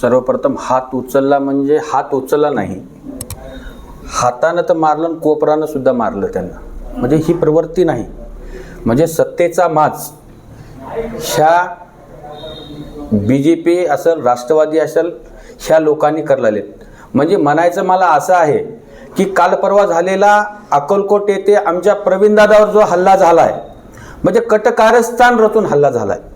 सर्वप्रथम हात उचलला म्हणजे हात उचलला नाही. हातानं तर मारलं आणि कोपरानं सुद्धा मारलं त्यांना. म्हणजे ही प्रवृत्ती नाही. म्हणजे सत्तेचा माज. ह्या बी जे पी असेल राष्ट्रवादी असेल ह्या लोकांनी करलेत म्हणजे म्हणायचं मला असं आहे की काल परवा झालेला अकोलकोट येथे आमच्या प्रवीणदादावर जो हल्ला झाला आहे म्हणजे कटकारस्थान रचून हल्ला झाला आहे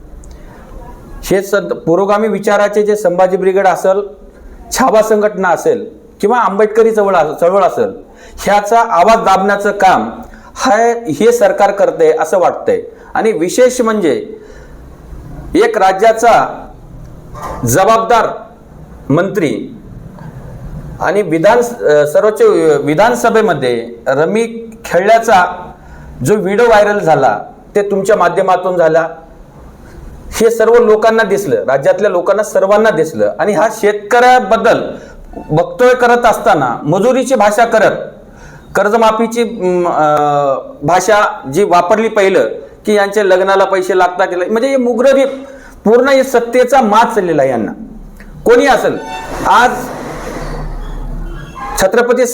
हे सद पुरोगामी विचाराचे जे संभाजी ब्रिगेड असेल छावा संघटना असेल किंवा आंबेडकरी चळवळ चळवळ असेल ह्याचा आवाज दाबण्याचं काम हाय हे सरकार करते असं वाटतंय. आणि विशेष म्हणजे एक राज्याचा जबाबदार मंत्री आणि विधान सर्वोच्च विधानसभेमध्ये रमी खेळल्याचा जो व्हिडिओ व्हायरल झाला ते तुमच्या माध्यमातून झाला. हे सर्व लोकांना दिसलं राज्यातल्या लोकांना सर्वांना दिसलं. आणि हा शेतकऱ्याबद्दल वक्तव्य करत असताना मजुरीची भाषा करत कर्जमाफीची अं, भाषा जी वापरली पहिलं की यांच्या लग्नाला पैसे लागतात की म्हणजे हे मुग्ररी पूर्ण हे सत्तेचा मात चाललेला आहे यांना. कोणी असेल? आज छत्रपती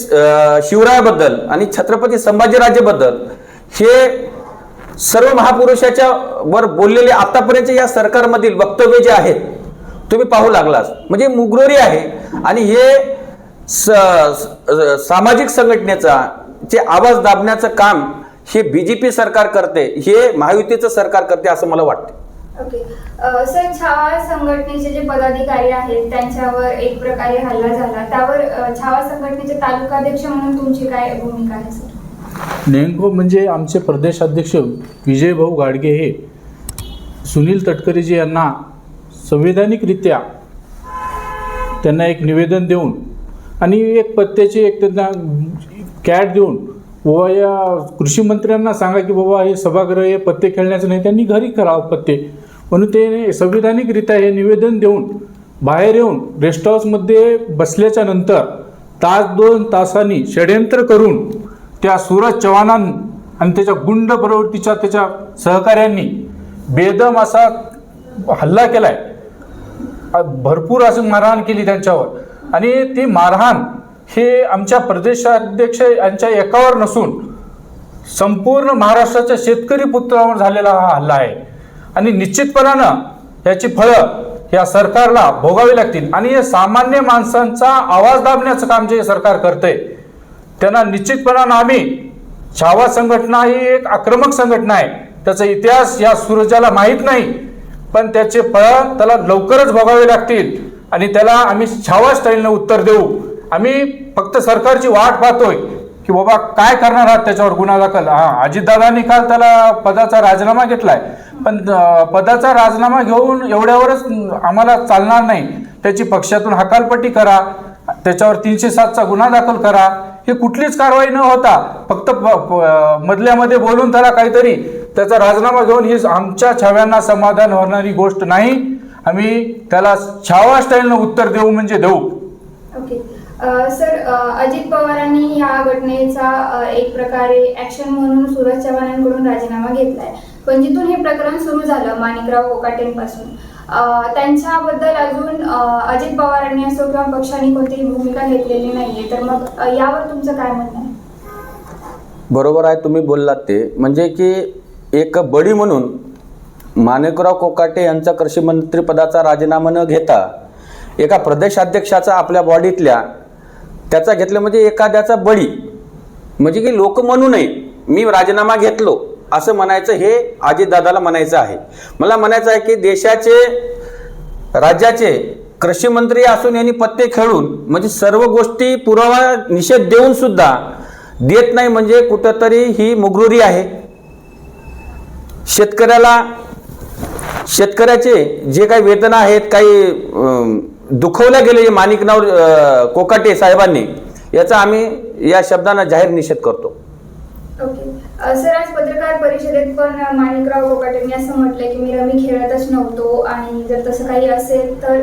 शिवरायाबद्दल आणि छत्रपती संभाजीराजेबद्दल हे सर्व महापुरुषाच्या वर बोललेले आतापर्यंत या सरकारमधील वक्तव्य जे आहेत तुम्ही पाहू लागलास म्हणजे मुग्रोरी आहे आणि हे सामाजिक संघटनेचा जे आवाज दाबण्याचं काम हे बीजेपी सरकार करते हे महायुतीचं सरकार करते असं मला वाटतं. ओके. सर छावा संघटनेचे जे पदाधिकारी आहेत त्यांच्यावर एक प्रकारे हल्ला झाला. त्यावर छावा संघटनेचे तालुकाध्यक्ष म्हणून तुमची काय भूमिका आहे सर? नेमकं म्हणजे आमचे प्रदेशाध्यक्ष विजयभाऊ गाडगे हे सुनील तटकरेजी यांना संविधानिकरित्या त्यांना एक निवेदन देऊन आणि एक पत्त्याची एक त्यांना कॅट देऊन बाबा या कृषी मंत्र्यांना सांगा की बाबा हे सभागृह हे पत्ते खेळण्याचं नाही त्यांनी घरी करावं पत्ते. म्हणून ते संविधानिकरित्या हे निवेदन देऊन बाहेर येऊन रेस्ट हाऊसमध्ये बसल्याच्या नंतर तास दोन तासांनी षडयंत्र करून त्या सूरज चव्हाणां आणि त्याच्या गुंड प्रवृत्तीच्या त्याच्या सहकाऱ्यांनी बेदम असा हल्ला केलाय. भरपूर असं मारहाण केली त्यांच्यावर. आणि ती मारहाण हे आमच्या प्रदेशाध्यक्ष यांच्या एकावर नसून संपूर्ण महाराष्ट्राच्या शेतकरी पुत्रावर झालेला हा हल्ला आहे. आणि निश्चितपणानं याची फळं या सरकारला भोगावी लागतील. आणि हे सामान्य माणसांचा आवाज दाबण्याचं काम जे सरकार करतंय त्यांना निश्चितपणानं आम्ही छावा संघटना ही एक आक्रमक संघटना आहे. त्याचा इतिहास या सूरजाला माहीत नाही पण त्याचे फळं त्याला लवकरच भोगावे लागतील आणि त्याला आम्ही छावा स्टाईलनं उत्तर देऊ. आम्ही फक्त सरकारची वाट पाहतोय की बाबा काय करणार आहात त्याच्यावर गुन्हा दाखल. हा अजितदादांनी काल त्याला पदाचा राजीनामा घेतलाय. पण पदाचा राजीनामा घेऊन एवढ्यावरच आम्हाला चालणार नाही. त्याची पक्षातून हकालपट्टी करा त्याच्यावर तीनशे सातचा गुन्हा दाखल करा. हे कुठलीच कारवाई न होता फक्त मधल्यामध्ये बोलून त्याला काहीतरी त्याचा राजीनामा घेऊन ही आमच्या छाव्यांना समाधान होणारी गोष्ट नाही. आम्ही त्याला छावा स्टाईलनं उत्तर देऊ म्हणजे देऊ. ओके. सर अजित पवारांनी या घटनेचा एक प्रकारे ऍक्शन म्हणून सूरज चव्हाणांकडून राजीनामा घेतलाय. पण जिथून हे प्रकरण सुरू झालं माणिकराव कोकाटेंपासून त्यांच्याबद्दल अजून अजित पवारांनी असो किंवा पक्षाने कोणतीही भूमिका घेतलेली नाहीये. तर मग यावर तुमचं काय म्हणणं आहे? बरोबर आहे तुम्ही बोललात ते. म्हणजे की एक बडी म्हणून माणिकराव कोकाटे यांचा कृषी मंत्रीपदाचा राजीनामा न घेता एका प्रदेशाध्यक्षाचा आपल्या बॉडीतल्या त्याचा घेतलं म्हणजे एखाद्याचा बळी. म्हणजे की लोक म्हणू नये मी राजीनामा घेतलो. असं म्हणायचं हे अजितदादाला म्हणायचं आहे. मला म्हणायचं आहे की देशाचे राज्याचे कृषी मंत्री असून यांनी पत्ते खेळून म्हणजे सर्व गोष्टी पुरावा निषेध देऊन सुद्धा देत नाही म्हणजे कुठंतरी ही मुगरुरी आहे. शेतकऱ्याला शेतकऱ्याचे जे काही वेतन आहेत काही दुखवल्या गेले माणिकनाव कोकाटे साहेबांनी याचा आम्ही या शब्दांना जाहीर निषेध करतो. सर आज पत्रकार परिषदेत पण माणिकराव कोकाटेंनी असं म्हटलंय की मी रमी खेळतच नव्हतो आणि जर तसं काही असेल तर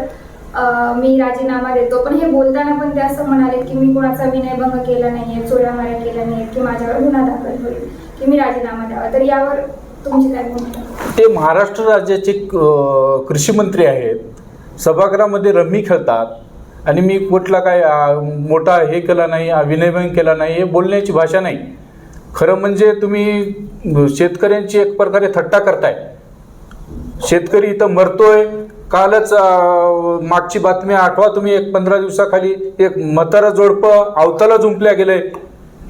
मी राजीनामा देतो. पण हे बोलताना पण ते असं म्हणाले की मी कोणाचा विनयभंग केला नाहीये चोऱ्यामाऱ्या केल्या नाहीयेत की माझ्यावर गुन्हा दाखल होईल की मी राजीनामा द्यावा. तर यावर तुमचे काय ते महाराष्ट्र राज्याचे कृषी मंत्री आहेत. सभागृहामध्ये रम्मी खेळतात. आणि मी कुठला काय मोठा हे केला नाही विनयभंग केला नाही हे बोलण्याची भाषा नाही. खरं म्हणजे तुम्ही शेतकऱ्यांची एक प्रकारे थट्टा करताय. शेतकरी इथं मरतोय. कालच मागची बातमी आठवा तुम्ही एक पंधरा दिवसाखाली एक मतारा जोडपं अवताला जुंपल्या गेलंय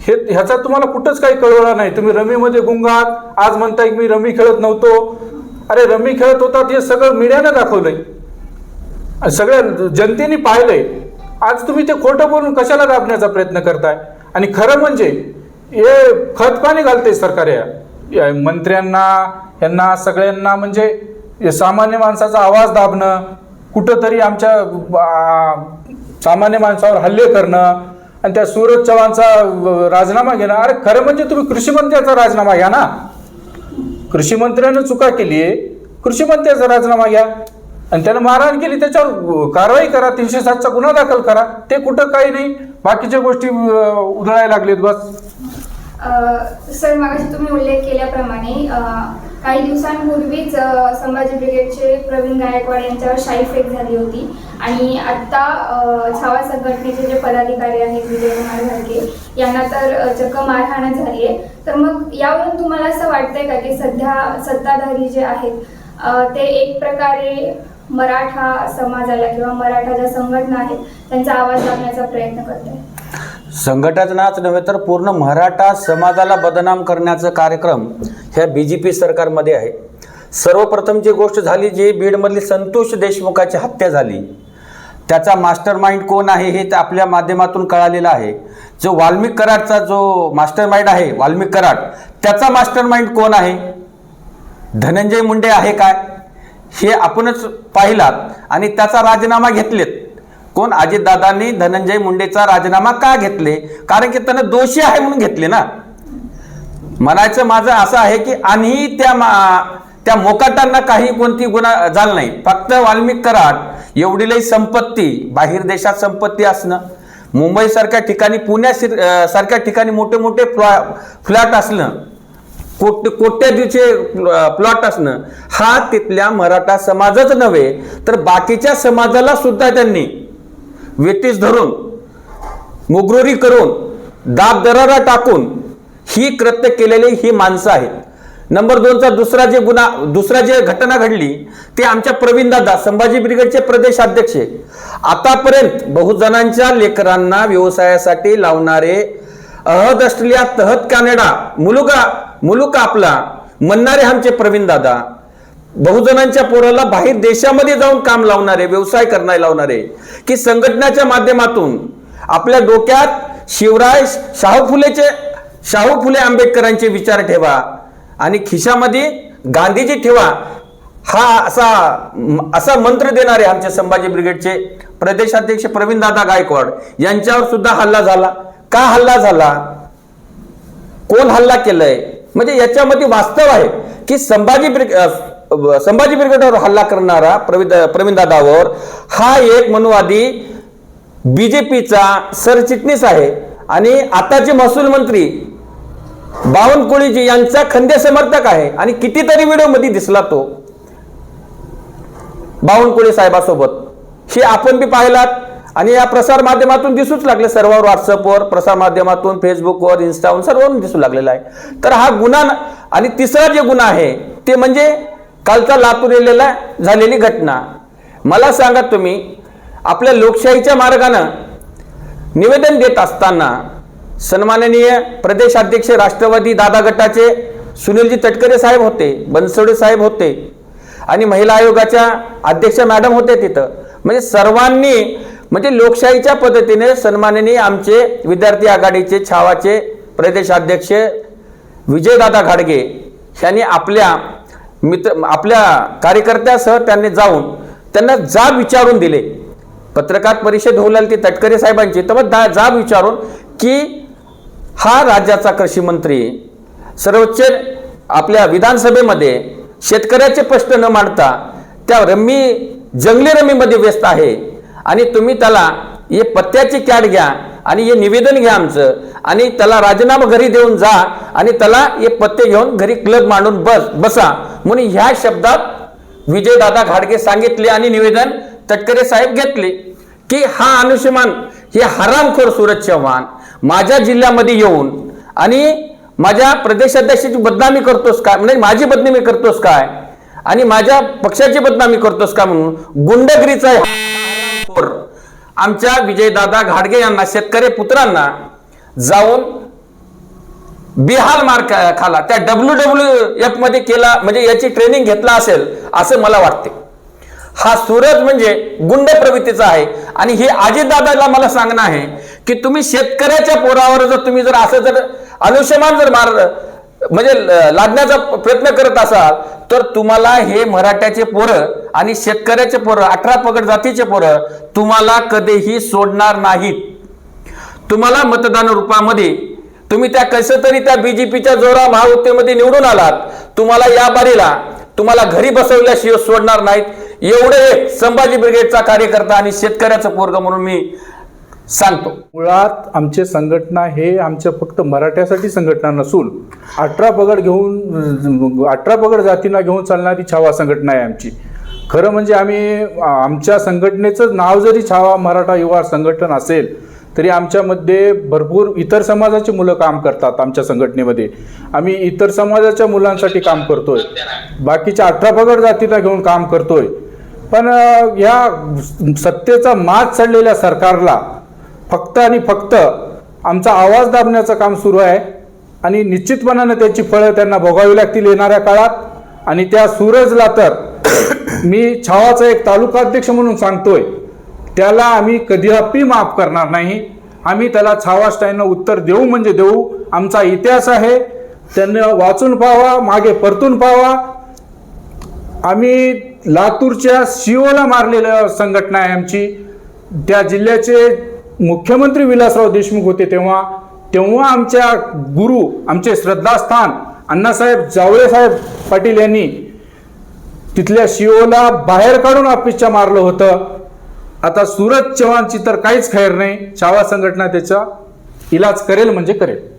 हे ह्याचा तुम्हाला कुठंच काही कळवलं नाही. तुम्ही रमीमध्ये गुंगात. आज म्हणताय की मी रमी खेळत नव्हतो. अरे रमी खेळत होतात हे सगळं मीडियानं दाखवलंय. सगळ्या जनतेने पाहिलंय. आज तुम्ही ते खोटं बोलून कशाला दाबण्याचा प्रयत्न करताय? आणि खरं म्हणजे हे खतपाणी घालते सरकार या. मंत्र्यांना यांना सगळ्यांना म्हणजे सामान्य माणसाचा आवाज दाबणं कुठंतरी आमच्या सामान्य माणसावर हल्ले करणं आणि त्या सूरज चव्हाणचा राजीनामा घेणं. अरे खरं म्हणजे तुम्ही कृषी मंत्र्याचा राजीनामा घ्या ना. कृषी मंत्र्यानं चुका केली आहे. कृषी मंत्र्याचा राजीनामा घ्या. आणि त्यानं मारहाण केली त्याच्यावर कारवाई करा. तीनशे सातचा गुन्हा दाखल करा. ते कुठं काही नाही. बाकीच्या गोष्टी उधळायला लागलेत बस. सर मागाशी तुम्ही उल्लेख केल्याप्रमाणे काही दिवसांपूर्वीच संभाजी ब्रिगेडचे प्रवीण गायकवाड यांच्यावर शाई फेक झाली होती. आणि आत्ता छावा संघटनेचे जे पदाधिकारी आहेत विजयकुमार घाडगे यांना तर चक्क मारहाण झाली आहे. तर मग यावरून तुम्हाला असं वाटतंय का की सध्या सत्ताधारी जे आहेत ते एक प्रकारे मराठा समाजाला किंवा मराठा ज्या संघटना आहेत त्यांचा आवाज लावण्याचा प्रयत्न करत आहे संघटनाच नव्हे तर पूर्ण मराठा समाजाला बदनाम करण्याचा कार्यक्रम ह्या बी जे पी सरकारमध्ये आहे. सर्वप्रथम जी गोष्ट झाली जी बीडमधली संतोष देशमुखाची हत्या झाली त्याचा मास्टर माइंड कोण आहे हे तर आपल्या माध्यमातून कळालेलं आहे. जो वाल्मिक कराडचा जो मास्टर माइंड आहे वाल्मिक कराड त्याचा मास्टर माइंड कोण आहे? धनंजय मुंडे आहे काय? हे आपणच पाहिलात आणि त्याचा राजीनामा घेतलेत. कोण? अजितदादांनी धनंजय मुंडेचा राजीनामा का घेतले? कारण की त्यांना दोषी आहे म्हणून घेतले ना. म्हणायचं माझं असं आहे की आणि त्या मा- त्या मोकाटांना काही कोणती गुन्हा झाला नाही. फक्त वाल्मिक कराड एवढी लई संपत्ती बाहेर देशात संपत्ती असणं. मुंबईसारख्या ठिकाणी पुण्या सारख्या ठिकाणी मोठे मोठे फ्लॉ फ्लॅट असणं. कोट कोट्याधीचे प्लॉट असणं. हा तिथल्या मराठा समाजच नव्हे तर बाकीच्या समाजाला सुद्धा त्यांनी वेटीस धरून मुगरोरी करून दाब दरारा टाकून ही कृत्य केलेली ही माणसं आहेत. नंबर दोनचा दुसरा जे गुन्हा दुसरा जे घटना घडली ते आमच्या प्रवीण दादा संभाजी ब्रिगेडचे प्रदेशाध्यक्ष आतापर्यंत बहुजनांच्या लेकरांना व्यवसायासाठी लावणारे अहद असलेल्या तहत कॅनडा मुलुका मुलुका आपला म्हणणारे आमचे प्रवीण दादा बहुजनांच्या पोराला बाहेर देशामध्ये जाऊन काम लावणारे व्यवसाय करणारे लावणारे की संघटनाच्या माध्यमातून आपल्या डोक्यात शिवराय शाहू फुलेचे शाहू फुले आंबेडकरांचे विचार ठेवा आणि खिशामध्ये गांधीजी ठेवा. हा असा असा मंत्र देणारे आमचे संभाजी ब्रिगेडचे प्रदेशाध्यक्ष प्रवीण दादा गायकवाड यांच्यावर सुद्धा हल्ला झाला. का हल्ला झाला? कोण हल्ला केलाय? म्हणजे याच्यामध्ये वास्तव आहे की संभाजी ब्रिगे संभाजी ब्रिगेडवर हल्ला करणारा प्रवीण प्रवीणदादावर हा एक मनुवादी बीजेपीचा सरचिटणीस आहे. आणि आताचे महसूल मंत्री बावनकुळीजी यांचा खंदे समर्थक आहे. आणि कितीतरी व्हिडिओमध्ये दिसला तो. बावनकुळे साहेबासोबत. हे आपण बी पाहिलात. आणि या प्रसार माध्यमातून दिसूच लागले. सर्व व्हॉट्सअपवर प्रसार माध्यमातून फेसबुकवर इन्स्टावर सर्वांवर दिसू लागलेला आहे. तर हा गुन्हा आणि तिसरा जे गुन्हा आहे ते म्हणजे कालचा लातूर येलेला झालेली घटना. मला सांगा तुम्ही आपल्या लोकशाहीच्या मार्गानं निवेदन देत असताना सन्माननीय प्रदेशाध्यक्ष राष्ट्रवादी दादा गटाचे सुनीलजी तटकरे साहेब होते बनसोडे साहेब होते आणि महिला आयोगाच्या अध्यक्ष मॅडम होते तिथं. म्हणजे सर्वांनी म्हणजे लोकशाहीच्या पद्धतीने सन्माननीय आमचे विद्यार्थी आघाडीचे छावाचे प्रदेशाध्यक्ष विजयदादा घाडगे यांनी आपल्या मित्र आपल्या कार्यकर्त्यासह त्यांनी जाऊन त्यांना जाब विचारून दिले. पत्रकार परिषद होऊ लागली ती तटकरे साहेबांची. तर मग दा- जाब विचारून की हा राज्याचा कृषी मंत्री सर्वोच्च आपल्या विधानसभेमध्ये शेतकऱ्याचे प्रश्न न मांडता त्या रम्मी जंगली रमीमध्ये व्यस्त आहे आणि तुम्ही त्याला हे पत्त्याची कॅट घ्या. आणि हे निवेदन घ्या आमचं. आणि त्याला राजीनामा घरी देऊन जा आणि त्याला हे पत्ते घेऊन घरी क्लब मांडून बस बसा. म्हणून ह्या शब्दात विजयदादा घाडगे सांगितले आणि निवेदन तटकरे साहेब घेतले की हा अनुष्यमान हे हरामखोर सूरज चव्हाण माझ्या जिल्ह्यामध्ये येऊन आणि माझ्या प्रदेशाध्यक्षाची बदनामी करतोस काय म्हणजे माझी बदनामी करतोस काय? आणि माझ्या पक्षाची बदनामी करतोस का म्हणून गुंडगिरीचा आहे हरामखोर. आमच्या विजयदादा घाडगे यांना शेतकरी पुत्रांना जाऊन बिहाल मार्ग खाला. त्या डब्ल्यू डब्ल्यू एफमध्ये केला म्हणजे याची ट्रेनिंग घेतला असेल असं मला वाटते. हा सूरज म्हणजे गुंड प्रवृत्तीचा आहे. आणि हे अजितदादाला मला सांगणं आहे की तुम्ही शेतकऱ्याच्या पोरावर जर तुम्ही जर असं जर अनुषमान जर मारलं म्हणजे लादण्याचा प्रयत्न करत असाल तर तुम्हाला हे मराठ्याचे पोरं आणि शेतकऱ्याचे पोरं अठरा पगड जातीचे पोरं तुम्हाला कधीही सोडणार नाहीत. तुम्हाला मतदान रूपामध्ये तुम्ही त्या कसं तरी त्या बीजेपीच्या जोरा महायुतीमध्ये निवडून आलात तुम्हाला या बारीला तुम्हाला घरी बसवल्याशिवाय सोडणार नाहीत. एवढे संभाजी ब्रिगेडचा कार्यकर्ता आणि शेतकऱ्याचं पोरग म्हणून मी सांगतो. मुळात आमचे संघटना हे आमच्या फक्त मराठ्यासाठी संघटना नसून अठरा पगड घेऊन अठरा पगड जातींना घेऊन चालणारी छावा संघटना आहे आमची. खरं म्हणजे आम्ही आमच्या संघटनेचं नाव जरी छावा मराठा युवा संघटन असेल तरी आमच्यामध्ये भरपूर इतर समाजाची मुलं काम करतात आमच्या संघटनेमध्ये. आम्ही इतर समाजाच्या मुलांसाठी काम करतोय. बाकीच्या अठरा पगड जातीला घेऊन काम करतोय. पण या सत्तेचा मात चढलेल्या सरकारला फक्त आणि फक्त आमचा आवाज दाबण्याचं काम सुरू आहे. आणि निश्चितपणानं त्याची फळं त्यांना भोगावी लागतील येणाऱ्या काळात. आणि त्या सूरजला तर मी छावाचा एक तालुका अध्यक्ष म्हणून सांगतोय. त्याला आम्ही कधीही माफ करणार नाही. आम्ही त्याला छावा स्टाईनं उत्तर देऊ म्हणजे देऊ. आमचा इतिहास आहे. त्यांना वाचून पाहावा मागे परतून पाहावा. आम्ही लातूरच्या शिओला मारलेल्या संघटना आहे आमची. त्या जिल्ह्याचे मुख्यमंत्री विलासराव देशमुख होते तेव्हा तेव्हा आमच्या गुरु आमचे श्रद्धास्थान अण्णासाहेब जावळे साहेब पाटील यांनी तिथल्या शिओला बाहेर काढून ऑफिसच्या मारलं होतं. आता सूरज चव्हाणची तर काहीच खैर नाही. छावा संघटना त्याचा इलाज करेल म्हणजे करेल.